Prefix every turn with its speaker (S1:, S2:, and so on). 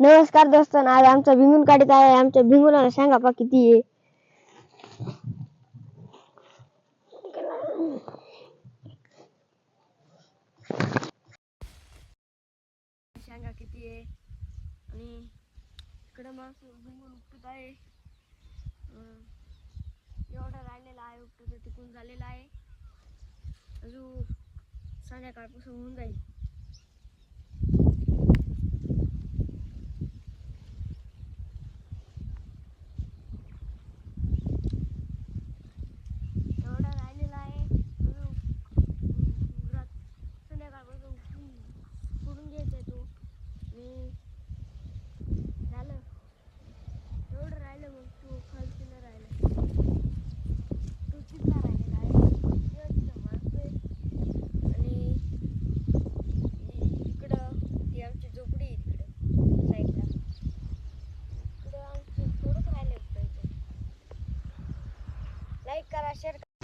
S1: नमस्कार दोस्त आज आमचा भिंगून काढीत आहे. आमच्या भिंगुनाला सांगा पा किती आहे. सांगा किती आहे. आणि इकडं माणसं भिंगून उपटत आहे. अं, एवढा राहिलेला आहे उपटत तिकून झालेला आहे. अजून संध्याकाळपासून होऊन जाईल. arkadaşlar.